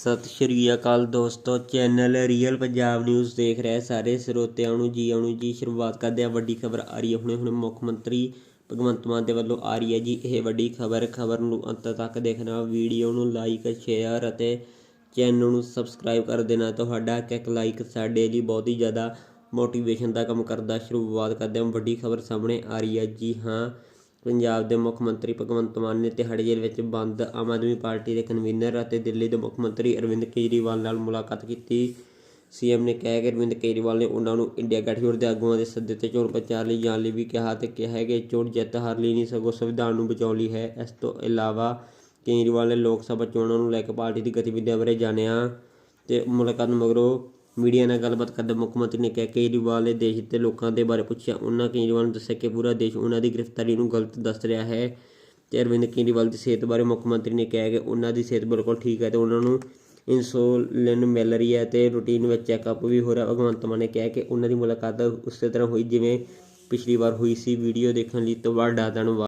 ਸਤਿ ਸ਼੍ਰੀ ਅਕਾਲ ਦੋਸਤੋ, channel real Punjab news ਦੇਖ ਰਹੇ ਸਾਰੇ ਸਰੋਤਿਆਂ ਨੂੰ ਜੀ ਆਉਣ ਜੀ, ਸ਼ੁਰੂਆਤ ਕਰਦੇ ਆ ਵੱਡੀ ਖਬਰ ਆ ਰਹੀ ਹੈ। ਹੁਣੇ ਹੁਣੇ ਮੁੱਖ ਮੰਤਰੀ ਭਗਵੰਤ ਮਾਨ ਦੇ ਵੱਲੋਂ ਆ ਰਹੀ ਹੈ ਜੀ ਇਹ ਵੱਡੀ ਖਬਰ। ਖਬਰ ਨੂੰ ਅੰਤ ਤੱਕ ਦੇਖਣਾ, ਵੀਡੀਓ ਨੂੰ ਲਾਈਕ ਸ਼ੇਅਰ ਅਤੇ ਚੈਨਲ ਨੂੰ ਸਬਸਕ੍ਰਾਈਬ ਕਰ ਦੇਣਾ। ਤੁਹਾਡਾ ਇੱਕ ਇੱਕ ਲਾਈਕ ਸਾਡੇ ਲਈ ਬਹੁਤ ਹੀ ਜ਼ਿਆਦਾ ਮੋਟੀਵੇਸ਼ਨ ਦਾ ਕੰਮ ਕਰਦਾ। ਸ਼ੁਰੂਆਤ ਕਰਦੇ ਹਾਂ ਵੱਡੀ ਖਬਰ ਸਾਹਮਣੇ ਆ ਰਹੀ ਹੈ ਜੀ, ਹਾਂ। ਪੰਜਾਬ ਦੇ ਮੁੱਖ ਮੰਤਰੀ ਭਗਵੰਤ ਮਾਨ ਨੇ ਤਿਹਾੜੀ ਜੇਲ੍ਹ ਵਿੱਚ ਬੰਦ ਆਮ ਆਦਮੀ ਪਾਰਟੀ ਦੇ ਕਨਵੀਨਰ ਅਤੇ ਦਿੱਲੀ ਦੇ ਮੁੱਖ ਮੰਤਰੀ ਅਰਵਿੰਦ ਕੇਜਰੀਵਾਲ ਨਾਲ ਮੁਲਾਕਾਤ ਕੀਤੀ। ਸੀਐਮ ਨੇ ਕਿਹਾ ਕਿ ਅਰਵਿੰਦ ਕੇਜਰੀਵਾਲ ਨੇ ਉਹਨਾਂ ਨੂੰ ਇੰਡੀਆ ਗਠਜੋੜ ਦੇ ਆਗੂਆਂ ਦੇ ਸੱਦੇ ਤੇ ਚੋਣ ਪ੍ਰਚਾਰ ਲਈ ਜਾਣ ਲਈ ਵੀ ਕਿਹਾ ਤੇ ਕਿਹਾ ਕਿ ਚੋਣ ਜਿੱਤ ਹਾਰ ਲਈ ਨਹੀਂ, ਸਗੋਂ ਸੰਵਿਧਾਨ ਨੂੰ ਬਚਾਉਣ ਲਈ ਹੈ। ਇਸ ਤੋਂ ਇਲਾਵਾ ਕੇਜਰੀਵਾਲ ਨੇ ਲੋਕ ਸਭਾ ਚੋਣਾਂ ਨੂੰ ਲੈ ਕੇ ਪਾਰਟੀ ਦੀ ਗਤੀਵਿਧੀਆਂ ਬਾਰੇ ਜਾਣਿਆ ਤੇ ਮੁਲਾਕਾਤ ਮਗਰੋਂ ਮੀਡੀਆ ਨਾਲ ਗੱਲਬਾਤ ਕਰਦੇ ਮੁੱਖ ਮੰਤਰੀ ਨੇ ਕਿਹਾ ਕਿ ਕੇਜਰੀਵਾਲ ਨੇ ਦੇਸ਼ ਦੇ ਲੋਕਾਂ ਦੇ ਬਾਰੇ ਪੁੱਛਿਆ। ਉਹਨਾਂ ਕੇਜਰੀਵਾਲ ਨੂੰ ਦੱਸਿਆ ਕਿ ਪੂਰਾ ਦੇਸ਼ ਉਹਨਾਂ ਦੀ ਗ੍ਰਿਫਤਾਰੀ ਨੂੰ ਗਲਤ ਦੱਸ ਰਿਹਾ ਹੈ ਤੇ ਅਰਵਿੰਦ ਕੇਜਰੀਵਾਲ ਦੀ ਸਿਹਤ ਬਾਰੇ ਮੁੱਖ ਮੰਤਰੀ ਨੇ ਕਿਹਾ ਕਿ ਉਹਨਾਂ ਦੀ ਸਿਹਤ ਬਿਲਕੁਲ ਠੀਕ ਹੈ ਤੇ ਉਹਨਾਂ ਨੂੰ ਇਨਸੂਲਿਨ ਮਿਲ ਰਹੀ ਹੈ ਤੇ ਰੂਟੀਨ ਵਿੱਚ ਚੈੱਕਅਪ ਵੀ ਹੋ ਰਿਹਾ। ਭਗਵੰਤ ਮਾਨ ਨੇ ਕਿਹਾ ਕਿ ਉਹਨਾਂ ਦੀ ਮੁਲਾਕਾਤ ਉਸੇ ਤਰ੍ਹਾਂ ਹੋਈ ਜਿਵੇਂ ਪਿਛਲੀ ਵਾਰ ਹੋਈ ਸੀ। ਵੀਡੀਓ ਦੇਖਣ ਲਈ ਤੋਂ ਤੁਹਾਡਾ ਧੰਨਵਾਦ।